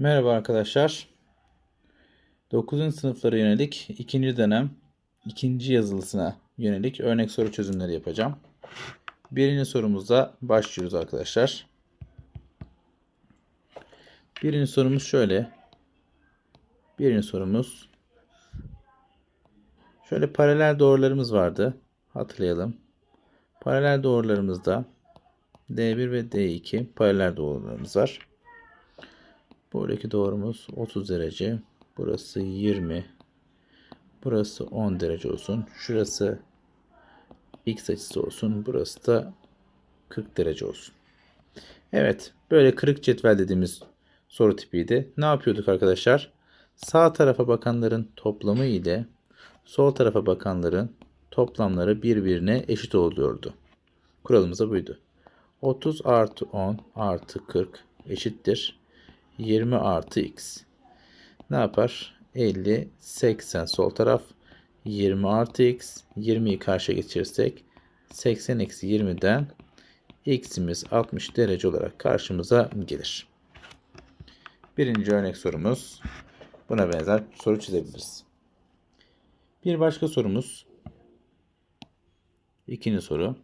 Merhaba arkadaşlar. 9. sınıflara yönelik ikinci dönem ikinci yazılısına yönelik örnek soru çözümleri yapacağım. Birinci sorumuzda başlıyoruz arkadaşlar. Birinci sorumuz şöyle. Birinci sorumuz şöyle paralel doğrularımız vardı. Hatırlayalım. Paralel doğrularımızda D1 ve D2 paralel doğrularımız var. Buradaki doğrumuz 30 derece. Burası 20. Burası 10 derece olsun. Şurası x açısı olsun. Burası da 40 derece olsun. Evet. Böyle kırık cetvel dediğimiz soru tipiydi. Ne yapıyorduk arkadaşlar? Sağ tarafa bakanların toplamı ile sol tarafa bakanların toplamları birbirine eşit oluyordu. Kuralımız da buydu. 30 artı 10 artı 40 eşittir 20 artı x. Ne yapar? 50, 80 sol taraf. 20 artı x. 20'yi karşıya geçirirsek 80 eksi 20'den x'imiz 60 derece olarak karşımıza gelir. Birinci örnek sorumuz. Buna benzer soru çizebiliriz. Bir başka sorumuz. İkinci soru.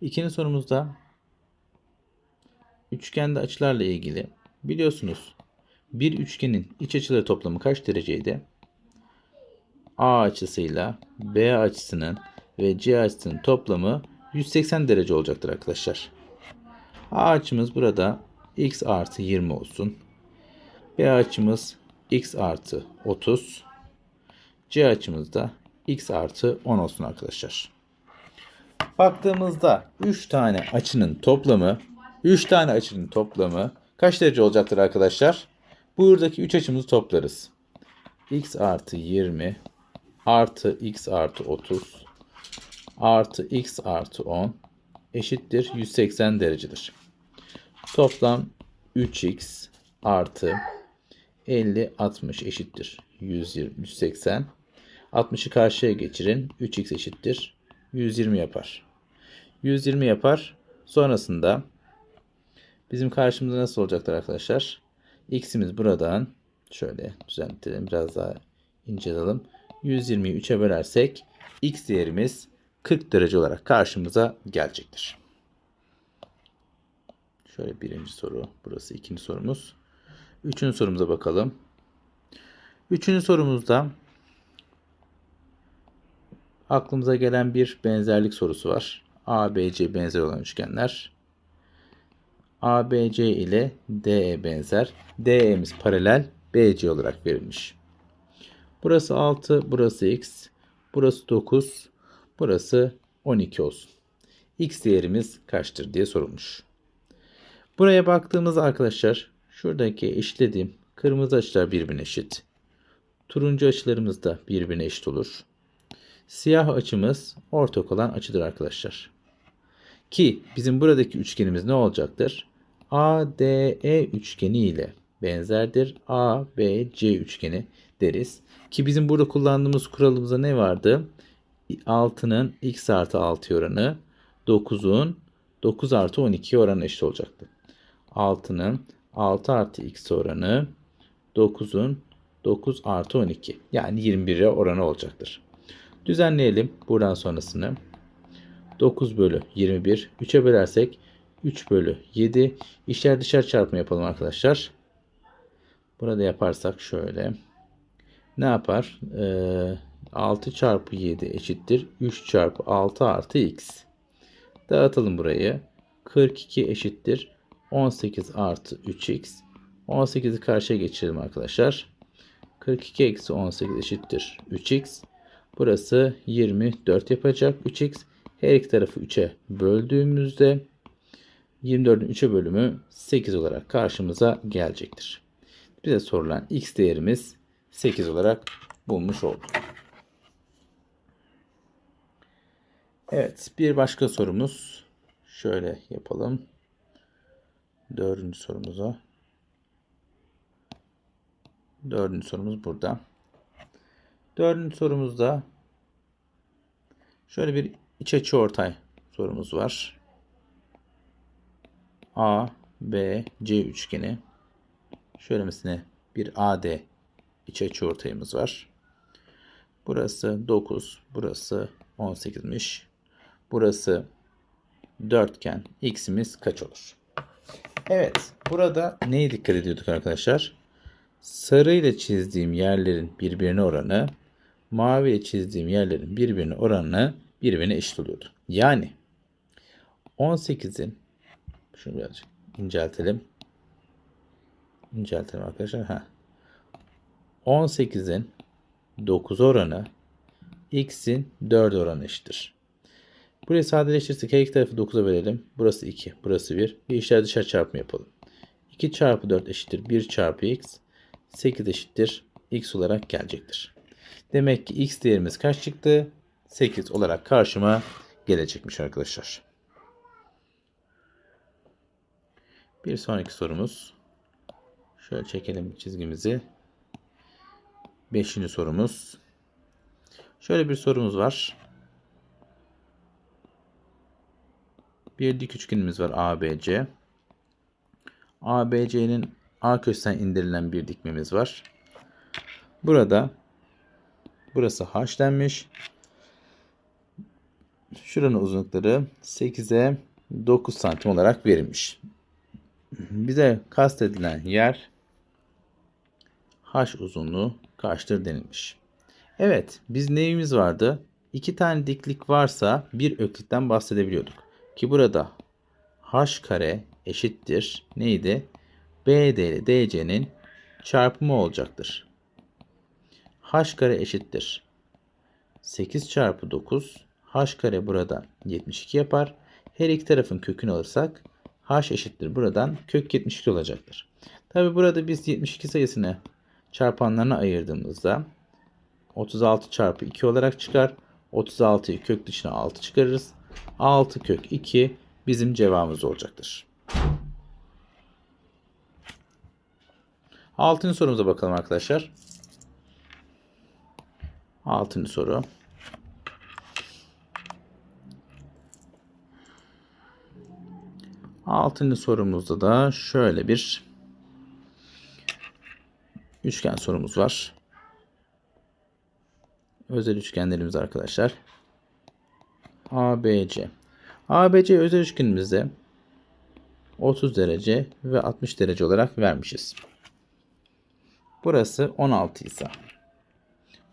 İkinci sorumuzda üçgende açılarla ilgili biliyorsunuz bir üçgenin iç açıları toplamı kaç dereceydi? A açısıyla B açısının ve C açısının toplamı 180 derece olacaktır arkadaşlar. A açımız burada x artı 20 olsun. B açımız x artı 30. C açımız da x artı 10 olsun arkadaşlar. Baktığımızda 3 tane açının toplamı 3 tane açının toplamı kaç derece olacaktır arkadaşlar? Buradaki 3 açımızı toplarız. x artı 20 artı x artı 30 artı x artı 10 eşittir 180 derecedir. Toplam 3x artı 50 60 eşittir 120 180. 60'ı karşıya geçirin. 3x eşittir 120 yapar. 120 yapar. Sonrasında bizim karşımıza nasıl olacaktır arkadaşlar? X'imiz buradan şöyle düzenletelim. Biraz daha inceleyelim. 120'yi 3'e bölersek x değerimiz 40 derece olarak karşımıza gelecektir. Şöyle birinci soru. Burası ikinci sorumuz. Üçüncü sorumuza bakalım. Üçüncü sorumuzda aklımıza gelen bir benzerlik sorusu var. A, B, C benzer olan üçgenler. ABC ile DE benzer. DE'miz paralel BC olarak verilmiş. Burası 6, burası x, burası 9, burası 12 olsun. X değerimiz kaçtır diye sorulmuş. Buraya baktığımızda arkadaşlar şuradaki eşitlediğim kırmızı açılar birbirine eşit. Turuncu açılarımız da birbirine eşit olur. Siyah açımız ortak olan açıdır arkadaşlar. Ki bizim buradaki üçgenimiz ne olacaktır? ADE üçgeni ile benzerdir. ABC üçgeni deriz. Ki bizim burada kullandığımız kuralımızda ne vardı? 6'nın x artı 6 oranı 9'un 9 artı 12 oranı eşit olacaktı. 6'nın 6 artı x oranı 9'un 9 artı 12 yani 21'e oranı olacaktır. Düzenleyelim buradan sonrasını. 9 bölü 21. 3'e bölersek 3 bölü 7. İşler dışarı çarpımı yapalım arkadaşlar. Burada yaparsak şöyle. Ne yapar? Ee, 6 çarpı 7 eşittir. 3 çarpı 6 artı x. Dağıtalım burayı. 42 eşittir. 18 artı 3x. 18'i karşıya geçirelim arkadaşlar. 42 eksi 18 eşittir 3x. Burası 24 yapacak 3x. Her iki tarafı 3'e böldüğümüzde 24'ün 3'e bölümü 8 olarak karşımıza gelecektir. Bize sorulan x değerimiz 8 olarak bulmuş olduk. Evet bir başka sorumuz şöyle yapalım. Dördüncü sorumuza. Dördüncü sorumuz burada. Dördüncü sorumuzda şöyle bir iç açı ortay sorumuz var. A, B, C üçgeni. Şöylemesine bir AD iç açıortayımız var. Burası 9, burası 18'miş. Burası dörtgen. X'imiz kaç olur? Evet, burada neye dikkat ediyorduk arkadaşlar? Sarı ile çizdiğim yerlerin birbirine oranı, mavi çizdiğim yerlerin birbirine oranı birbirine eşit oluyordu. Yani 18'in şunu birazcık inceltelim. İnceltelim arkadaşlar. Ha. 18'in 9 oranı x'in 4 oranı eşittir. Burayı sadeleştirirsek her iki tarafı 9'a bölelim. Burası 2, burası 1. Bir işler dışarı çarpımı yapalım. 2 çarpı 4 eşittir 1 çarpı x. 8 eşittir x olarak gelecektir. Demek ki x değerimiz kaç çıktı? 8 olarak karşıma gelecekmiş arkadaşlar. Bir sonraki sorumuz. Şöyle çekelim çizgimizi. Beşinci sorumuz. Şöyle bir sorumuz var. Bir dik üçgenimiz var ABC. ABC'nin A köşesinden indirilen bir dikmemiz var. Burada burası H denmiş. Şuranın uzunlukları 8'e 9 santim olarak verilmiş. Bize kastedilen yer H uzunluğu kaçtır denilmiş. Evet biz neyimiz vardı? İki tane diklik varsa bir öklitten bahsedebiliyorduk. Ki burada h kare eşittir neydi? BD ile DC'nin çarpımı olacaktır. h kare eşittir. 8 çarpı 9 h kare buradan 72 yapar. Her iki tarafın kökünü alırsak h eşittir buradan kök 72 olacaktır. Tabi burada biz 72 sayısını çarpanlarına ayırdığımızda 36 çarpı 2 olarak çıkar. 36'yı kök dışına 6 çıkarırız. 6 kök 2 bizim cevabımız olacaktır. Altıncı sorumuza bakalım arkadaşlar. Altıncı soru. Altıncı sorumuzda da şöyle bir üçgen sorumuz var. Özel üçgenlerimiz arkadaşlar. ABC. ABC özel üçgenimizde 30 derece ve 60 derece olarak vermişiz. Burası 16 ise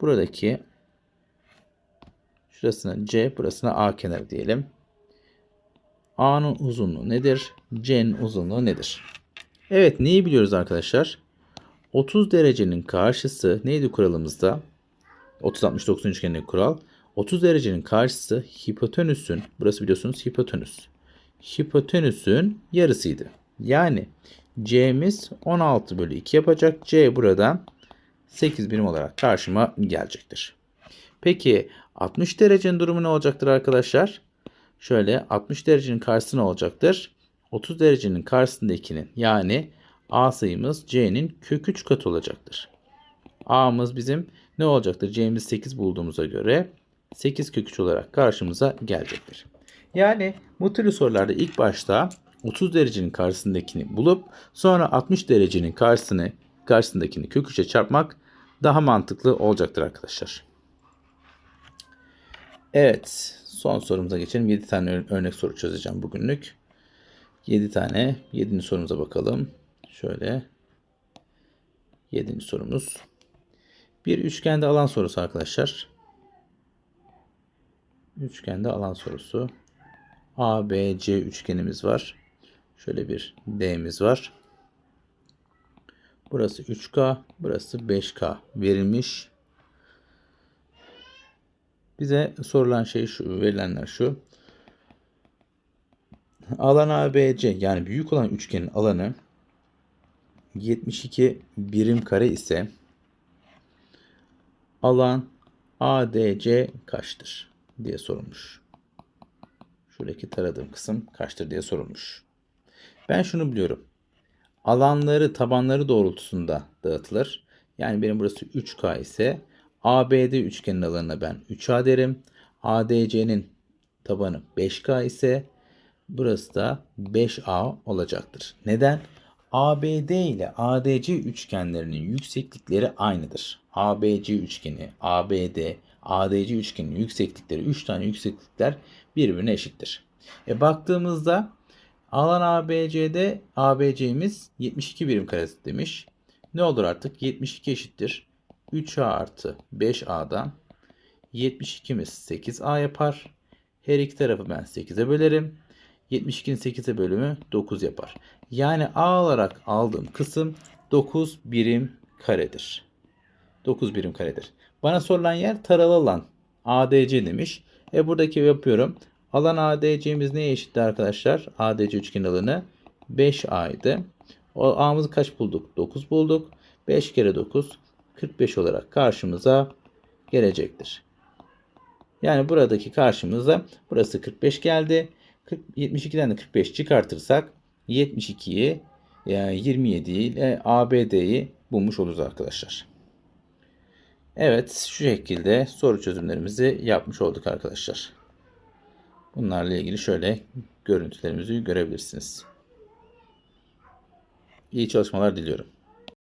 buradaki şurasına C, burasına A kenarı diyelim. A'nın uzunluğu nedir? C'nin uzunluğu nedir? Evet neyi biliyoruz arkadaşlar? 30 derecenin karşısı neydi kuralımızda? 30-60-90 üçgenindeki kural. 30 derecenin karşısı hipotenüsün, burası biliyorsunuz hipotenüs. Hipotenüsün yarısıydı. Yani C'miz 16 bölü 2 yapacak. C buradan 8 birim olarak karşıma gelecektir. Peki 60 derecenin durumu ne olacaktır arkadaşlar? Şöyle 60 derecenin karşısı olacaktır? 30 derecenin karşısındakinin yani A sayımız C'nin kök 3 katı olacaktır. A'mız bizim ne olacaktır? C'miz 8 bulduğumuza göre 8 kök 3 olarak karşımıza gelecektir. Yani bu türlü sorularda ilk başta 30 derecenin karşısındakini bulup sonra 60 derecenin karşısını karşısındakini kök 3'e çarpmak daha mantıklı olacaktır arkadaşlar. Evet son sorumuza geçelim. 7 tane örnek soru çözeceğim bugünlük. 7 tane 7. sorumuza bakalım. Şöyle 7. sorumuz. Bir üçgende alan sorusu arkadaşlar. Üçgende alan sorusu. A, B, C üçgenimiz var. Şöyle bir D'miz var. Burası 3K, burası 5K verilmiş. Bize sorulan şey şu, verilenler şu. Alan ABC yani büyük olan üçgenin alanı 72 birim kare ise alan ADC kaçtır diye sorulmuş. Şuradaki taradığım kısım kaçtır diye sorulmuş. Ben şunu biliyorum. Alanları tabanları doğrultusunda dağıtılır. Yani benim burası 3K ise ABD üçgenin alanına ben 3A derim. ADC'nin tabanı 5K ise burası da 5A olacaktır. Neden? ABD ile ADC üçgenlerinin yükseklikleri aynıdır. ABC üçgeni, ABD, ADC üçgeninin yükseklikleri 3 tane yükseklikler birbirine eşittir. E baktığımızda alan ABC'de ABC'miz 72 birim karesi demiş. Ne olur artık? 72 eşittir. 3A artı 5A'dan 72'miz 8A yapar. Her iki tarafı ben 8'e bölerim. 72'nin 8'e bölümü 9 yapar. Yani A olarak aldığım kısım 9 birim karedir. 9 birim karedir. Bana sorulan yer taralı alan ADC demiş. E buradaki yapıyorum. Alan ADC'miz neye eşitti arkadaşlar? ADC üçgen alanı 5A'ydı. O A'mızı kaç bulduk? 9 bulduk. 5 kere 9 45 olarak karşımıza gelecektir. Yani buradaki karşımıza burası 45 geldi. 40, 72'den de 45 çıkartırsak 72'yi yani 27 ile ABD'yi bulmuş oluruz arkadaşlar. Evet şu şekilde soru çözümlerimizi yapmış olduk arkadaşlar. Bunlarla ilgili şöyle görüntülerimizi görebilirsiniz. İyi çalışmalar diliyorum.